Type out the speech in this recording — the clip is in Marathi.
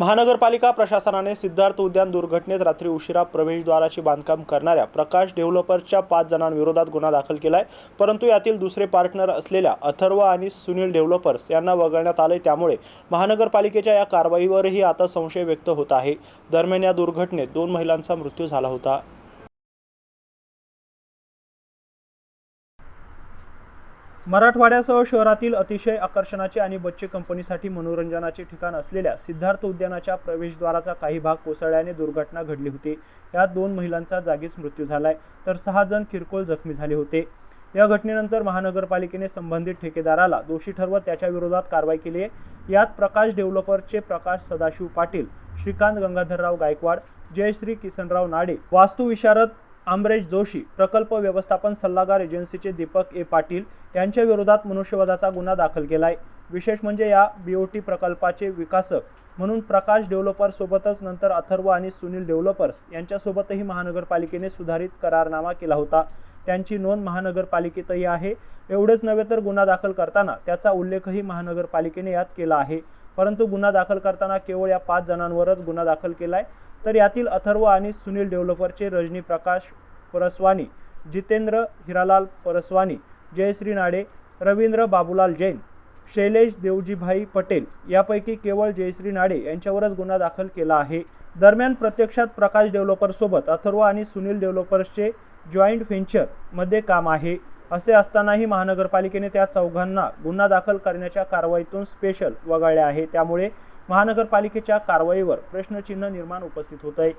महानगरपालिका प्रशासनाने सिद्धार्थ उद्यान दुर्घटनेत रात्री उशिरा प्रवेशद्वाराचे बांधकाम करणाऱ्या प्रकाश डेव्हलपर्सच्या पाच जणांविरोधात गुन्हा दाखल केला आहे परंतु यातील दुसरे पार्टनर असलेल्या अथर्व आणि सुनील डेव्हलपर्स यांना वगळण्यात आले त्यामुळे महानगरपालिकेच्या या कारवाईवरही आता संशय व्यक्त होत आहे. दरम्यान या दुर्घटनेत दोन महिलांचा मृत्यू झाला होता. मराठवाड्यासह शहरातील अतिशय आकर्षणाचे आणि बच्चे कंपनीसाठी मनोरंजनाचे ठिकाण असलेल्या सिद्धार्थ उद्यानाच्या प्रवेशद्वाराचा काही भाग कोसळल्याने दुर्घटना घडली होती. यात दोन महिलांचा जागीच मृत्यू झालाय तर सहा जण किरकोळ जखमी झाले होते. या घटनेनंतर महानगरपालिकेने संबंधित ठेकेदाराला दोषी ठरवत त्याच्या विरोधात कारवाई केली आहे. यात प्रकाश डेव्हलपरचे प्रकाश सदाशिव पाटील श्रीकांत गंगाधरराव गायकवाड जयश्री किसनराव नाडे वास्तुविशारद आमरेश जोशी प्रकल्प व्यवस्थापन सल्लागार एजन्सीचे दीपक ए. पाटील यांच्या विरोधात मनुष्यवधाचा गुन्हा दाखल केलाय. विशेष म्हणजे या बीओटी प्रकल्पाचे विकासक म्हणून प्रकाश डेव्हलपरसोबतच नंतर अथर्व आणि सुनील डेव्हलपर्स यांच्यासोबतही महानगरपालिकेने सुधारित करारनामा केला होता. त्यांची नोंद महानगरपालिकेतही आहे. एवढेच नव्हे तर गुन्हा दाखल करताना त्याचा उल्लेखही महानगरपालिकेने यात केला आहे. परंतु गुन्हा दाखल करताना केवळ या पाच जणांवरच गुन्हा दाखल केला आहे तर यातील अथर्व आणि सुनील डेव्हलपरचे रजनी प्रकाश परसवानी जितेंद्र हिरालाल परसवानी जयश्री नाडे रवींद्र बाबूलाल जैन शैलेश देवजीभाई पटेल यापैकी केवळ जयश्री नाडे यांच्यावरच गुन्हा दाखल केला आहे. दरम्यान प्रत्यक्षात प्रकाश डेव्हलपरसोबत अथर्व आणि सुनील डेव्हलपर्सचे जॉईंट व्हेंचरमध्ये काम आहे. असे असतानाही महानगरपालिकेने त्या चौघांना गुन्हा दाखल करण्याच्या कारवाईतून स्पेशल वगळले आहे. त्यामुळे महानगरपालिकेच्या कारवाईवर प्रश्नचिन्ह निर्माण उपस्थित होत आहे